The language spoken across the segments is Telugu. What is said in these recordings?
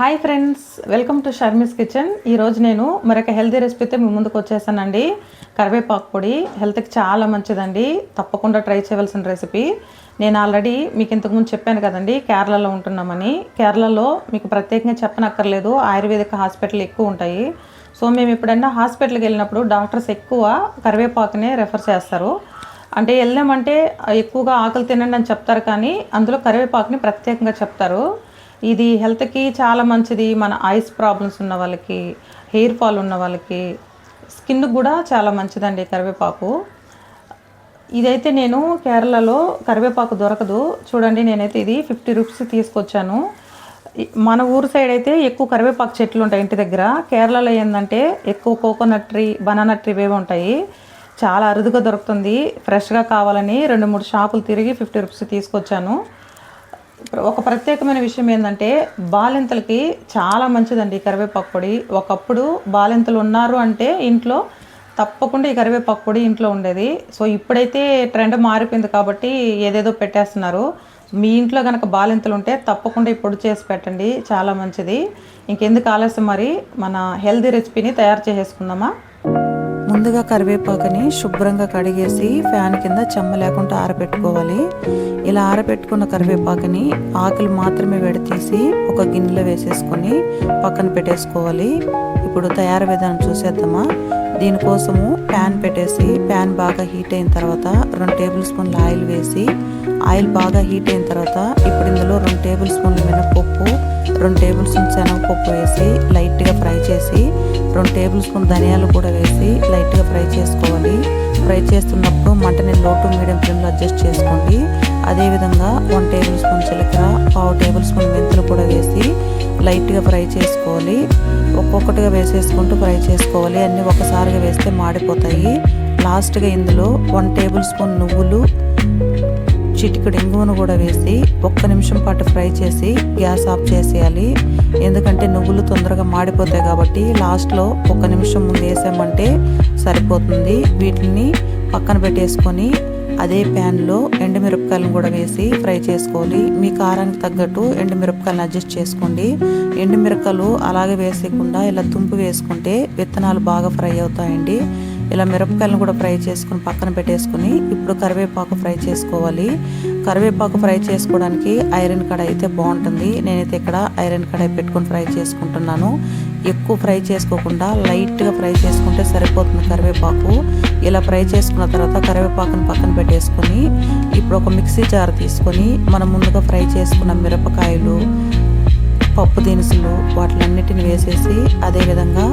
Hi friends welcome to Sharmi's kitchen ఈరోజు నేను మరొక హెల్తీ రెసిపీతో మీ ముందుకు వచ్చేసానండి. కరివేపాకు పొడి హెల్త్కి చాలా మంచిదండి. తప్పకుండా ట్రై చేయవలసిన రెసిపీ నేను ఆల్రెడీ మీకు ఇంతకుముందు చెప్పాను కదండి కేరళలో ఉంటున్నామని. కేరళలో మీకు ప్రత్యేకంగా చెప్పనక్కర్లేదు ఆయుర్వేదిక హాస్పిటల్ ఎక్కువ ఉంటాయి. సో మేము ఎప్పుడైనా హాస్పిటల్కి వెళ్ళినప్పుడు డాక్టర్స్ ఎక్కువ కరివేపాకునే రెఫర్ చేస్తారు. అంటే వెళ్ళామంటే ఎక్కువగా ఆకలి తినండి అని చెప్తారు కానీ అందులో కరివేపాకుని ప్రత్యేకంగా చెప్తారు. ఇది హెల్త్కి చాలా మంచిది. మన ఐస్ ప్రాబ్లమ్స్ ఉన్న వాళ్ళకి హెయిర్ ఫాల్ ఉన్న వాళ్ళకి స్కిన్ కూడా చాలా మంచిదండి కరివేపాకు. ఇదైతే నేను కేరళలో కరివేపాకు దొరకదు. చూడండి నేనైతే ఇది ఫిఫ్టీ రూపీస్ తీసుకొచ్చాను. మన ఊరు సైడ్ అయితే ఎక్కువ కరివేపాకు చెట్లు ఉంటాయి ఇంటి దగ్గర. కేరళలో ఏంటంటే ఎక్కువ కోకోనట్ ట్రీ బనానా ట్రీ ఇవే ఉంటాయి. చాలా అరుదుగా దొరుకుతుంది. ఫ్రెష్గా కావాలని రెండు మూడు షాపులు తిరిగి ఫిఫ్టీ రూపీస్ తీసుకొచ్చాను. ఒక ప్రత్యేకమైన విషయం ఏంటంటే బాలింతలకి చాలా మంచిదండి ఈ కరివేపాకు పొడి. ఒకప్పుడు బాలింతలు ఉన్నారు అంటే ఇంట్లో తప్పకుండా ఈ కరివేపాకు పొడి ఇంట్లో ఉండేది. సో ఇప్పుడైతే ట్రెండ్ మారిపోయింది కాబట్టి ఏదేదో పెట్టేస్తున్నారు. మీ ఇంట్లో కనుక బాలింతలు ఉంటే తప్పకుండా ఈ పొడి చేసి పెట్టండి చాలా మంచిది. ఇంకెందుకు ఆలస్యం మరి? మన హెల్దీ రెసిపీని తయారు చేసేసుకుందామా? ముందుగా కరివేపాకుని శుభ్రంగా కడిగేసి ఫ్యాన్ కింద చెమ్మ లేకుండా ఆరబెట్టుకోవాలి ఇలా ఆరబెట్టుకున్న కరివేపాకుని ఆకులు మాత్రమే విడతీసి ఒక గిన్నెలో వేసేసుకొని పక్కన పెట్టేసుకోవాలి. ఇప్పుడు తయారు విధానం చూసేద్దామా? దీనికోసము ప్యాన్ పెట్టేసి ప్యాన్ బాగా హీట్ అయిన తర్వాత రెండు టేబుల్ స్పూన్ల ఆయిల్ వేసి ఆయిల్ బాగా హీట్ అయిన తర్వాత ఇప్పుడు ఇందులో రెండు టేబుల్ స్పూన్ల మినపప్పు రెండు టేబుల్ స్పూన్ శనగపప్పు వేసి లైట్గా ఫ్రై చేసి రెండు టేబుల్ స్పూన్ ధనియాలు కూడా వేసి లైట్గా ఫ్రై చేసుకోవాలి. ఫ్రై చేస్తున్నప్పుడు మంటని లో టు మీడియం ఫ్లేమ్లో అడ్జస్ట్ చేసుకోండి. అదేవిధంగా వన్ టేబుల్ స్పూన్ జీలకర్ర పావు టేబుల్ స్పూన్ మెంతులు కూడా వేసి లైట్గా ఫ్రై చేసుకోవాలి. ఒక్కొక్కటిగా వేసేసుకుంటూ ఫ్రై చేసుకోవాలి. అన్నీ ఒకసారిగా వేస్తే మాడిపోతాయి. లాస్ట్గా ఇందులో వన్ టేబుల్ స్పూన్ నువ్వులు చిటికెడు ఇంగువను కూడా వేసి ఒక్క నిమిషం పాటు ఫ్రై చేసి గ్యాస్ ఆఫ్ చేసేయాలి. ఎందుకంటే నువ్వులు తొందరగా మాడిపోతాయి కాబట్టి లాస్ట్లో ఒక నిమిషం ముందు వేసామంటే సరిపోతుంది. వీటిని పక్కన పెట్టేసుకొని అదే ప్యాన్లో ఎండుమిరపకాయలను కూడా వేసి ఫ్రై చేసుకోవాలి మీ కారానికి తగ్గట్టు ఎండుమిరపకాయలను అడ్జస్ట్ చేసుకోండి. ఎండుమిరపకాయలు అలాగే వేసేయకుండా ఇలా తుంపు వేసుకుంటే విత్తనాలు బాగా ఫ్రై అవుతాయండి. ఇలా మిరపకాయలను కూడా ఫ్రై చేసుకుని పక్కన పెట్టేసుకుని ఇప్పుడు కరివేపాకు ఫ్రై చేసుకోవాలి. కరివేపాకు ఫ్రై చేసుకోవడానికి ఐరన్ కడాయి అయితే బాగుంటుంది. నేనైతే ఇక్కడ ఐరన్ కడాయి పెట్టుకొని ఫ్రై చేసుకుంటున్నాను. ఎక్కువ ఫ్రై చేసుకోకుండా లైట్గా ఫ్రై చేసుకుంటే సరిపోతుంది కరివేపాకు. ఇలా ఫ్రై చేసుకున్న తర్వాత కరివేపాకుని పక్కన పెట్టేసుకొని ఇప్పుడు ఒక మిక్సీ జార్ తీసుకొని మనం ముందుగా ఫ్రై చేసుకున్న మిరపకాయలు పప్పు దినుసులు వాటిలన్నిటిని వేసేసి అదేవిధంగా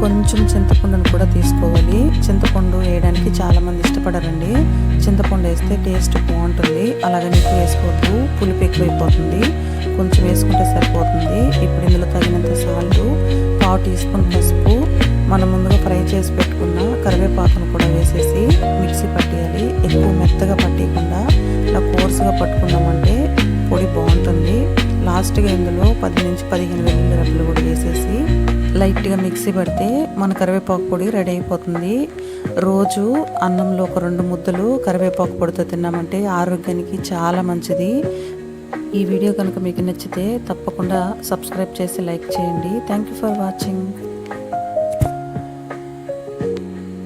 కొంచెం చింతపండును కూడా తీసుకోవాలి. చింతపండు వేయడానికి చాలామంది ఇష్టపడరండి. చింతపండు వేస్తే టేస్ట్ బాగుంటుంది. అలాగే ఎక్కువ వేసుకోవద్దు. పులుపు ఎక్కువైపోతుంది. కొంచెం వేసుకుంటే సరిపోతుంది. ఇప్పుడు ఇందులో తగినంత సాల్ట్ పావు టీ స్పూన్ పసుపు. మనం ముందుగా ఫ్రై చేసి పెట్టుకున్న కరివేపాకును కూడా వేసేసి మిక్సీ పట్టేయాలి. ఎక్కువ మెత్తగా పట్టేయకుండా ఇలా కోర్సుగా పట్టుకున్నామంటే పొడి బాగుంటుంది. లాస్ట్గా ఇందులో పది నుంచి పదిహేను వెల్లుల్లి రెబ్బలు కూడా వేసేసి లైట్గా మిక్సీ పడితే మన కరివేపాకు పొడి రెడీ అయిపోతుంది. రోజు అన్నంలో ఒక రెండు ముద్దలు కరివేపాకు పొడితో తిన్నామంటే ఆరోగ్యానికి చాలా మంచిది. ఈ వీడియో కనుక మీకు నచ్చితే తప్పకుండా సబ్స్క్రైబ్ చేసి లైక్ చేయండి. Thank you for watching